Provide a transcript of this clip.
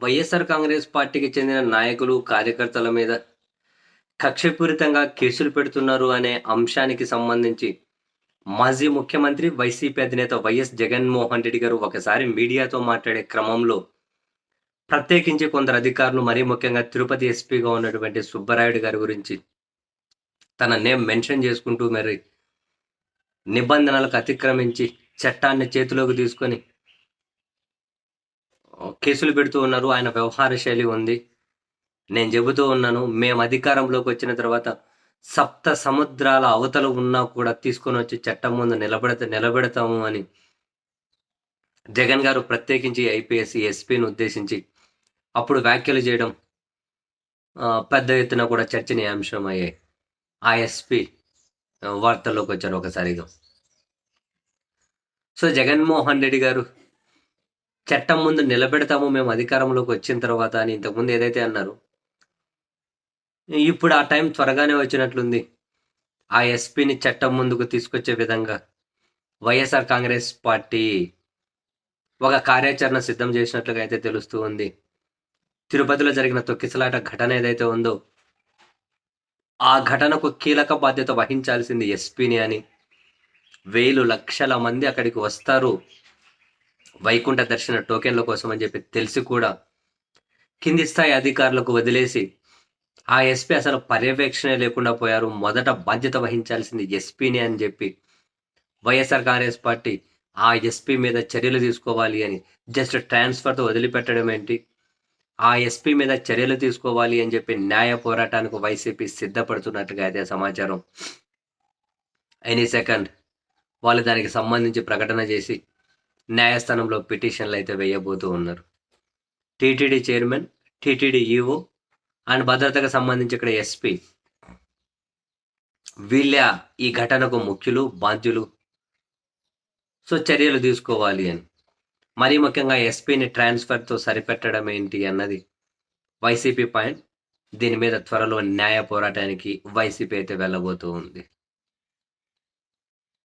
వైఎస్ఆర్ కాంగ్రెస్ పార్టీకి చెందిన నాయకులు కార్యకర్తల మీద కక్షపూరితంగా కేసులు పెడుతున్నారు అనే అంశానికి సంబంధించి మాజీ ముఖ్యమంత్రి వైసీపీ అధినేత వైఎస్ జగన్మోహన్ రెడ్డి గారు ఒకసారి మీడియాతో మాట్లాడే క్రమంలో ప్రత్యేకించి కొందరు అధికారులు మరీ ముఖ్యంగా తిరుపతి ఎస్పీగా ఉన్నటువంటి సుబ్బరాయుడు గారి గురించి తన నేమ్ మెన్షన్ చేసుకుంటూ మరి నిబంధనలకు అతిక్రమించి చట్టాన్ని చేతిలోకి తీసుకొని కేసులు పెడుతూ ఉన్నారు. ఆయన వ్యవహార శైలి ఉంది. నేను చెబుతూ ఉన్నాను మేము అధికారంలోకి వచ్చిన తర్వాత సప్త సముద్రాల అవతల ఉన్నా కూడా తీసుకొని వచ్చి చట్టం ముందు నిలబెడత నిలబెడతాము అని జగన్ గారు ప్రత్యేకించి ఐపీఎస్ ఎస్పీని ఉద్దేశించి అప్పుడు వ్యాఖ్యలు చేయడం పెద్ద ఎత్తున కూడా చర్చనీయాంశం అయ్యాయి ఆ ఎస్పీ వార్తల్లోకి వచ్చారు ఒకసారిగా సో జగన్మోహన్ రెడ్డి గారు చట్టం ముందు నిలబెడతాము మేము అధికారంలోకి వచ్చిన తర్వాత అని ఇంతకుముందు ఏదైతే అన్నారు ఇప్పుడు ఆ టైం త్వరగానే వచ్చినట్లుంది. ఆ ఎస్పీని చట్టం ముందుకు తీసుకొచ్చే విధంగా వైఎస్ఆర్ కాంగ్రెస్ పార్టీ ఒక కార్యాచరణ సిద్ధం చేసినట్లుగా అయితే తెలుస్తూ ఉంది. తిరుపతిలో జరిగిన తొక్కిసలాట ఘటన ఏదైతే ఉందో ఆ ఘటనకు కీలక బాధ్యత వహించాల్సింది ఎస్పీని అని వేలు లక్షల మంది అక్కడికి వస్తారు. వైకుంఠ దర్శన టోకెన్ల కోసం అని చెప్పి తెలిసి కూడా కింది స్థాయి అధికారులకు వదిలేసి ఆ ఎస్పీ అసలు పర్యవేక్షణ లేకుండా పోయారు. మొదట బాధ్యత వహించాల్సింది ఎస్పీని అని చెప్పి వైఎస్ఆర్ కాంగ్రెస్ పార్టీ ఆ ఎస్పీ మీద చర్యలు తీసుకోవాలి అని జస్ట్ ట్రాన్స్ఫర్తో వదిలిపెట్టడం ఏంటి? ఆ ఎస్పీ మీద చర్యలు తీసుకోవాలి అని చెప్పి న్యాయ పోరాటానికి వైసీపీ సిద్ధపడుతున్నట్టుగా అయితే సమాచారం. ఎనీ సెకండ్ వాళ్ళు దానికి సంబంధించి ప్రకటన చేసి న్యాయస్థానంలో పిటిషన్లు అయితే వేయబోతూ ఉన్నారు. TTD chairman TTD EO and భద్రతకు సంబంధించి ఇక్కడ ఎస్పీ వీళ్ళ ఈ ఘటనకు ముఖ్యులు బాధ్యులు. సో చర్యలు తీసుకోవాలి అని. మరీ ముఖ్యంగా ఎస్పీని ట్రాన్స్ఫర్తో సరిపెట్టడం ఏంటి అన్నది వైసీపీ పాయింట్. దీని మీద త్వరలో న్యాయ పోరాటానికి వైసీపీ అయితే వెళ్ళబోతూ ఉంది.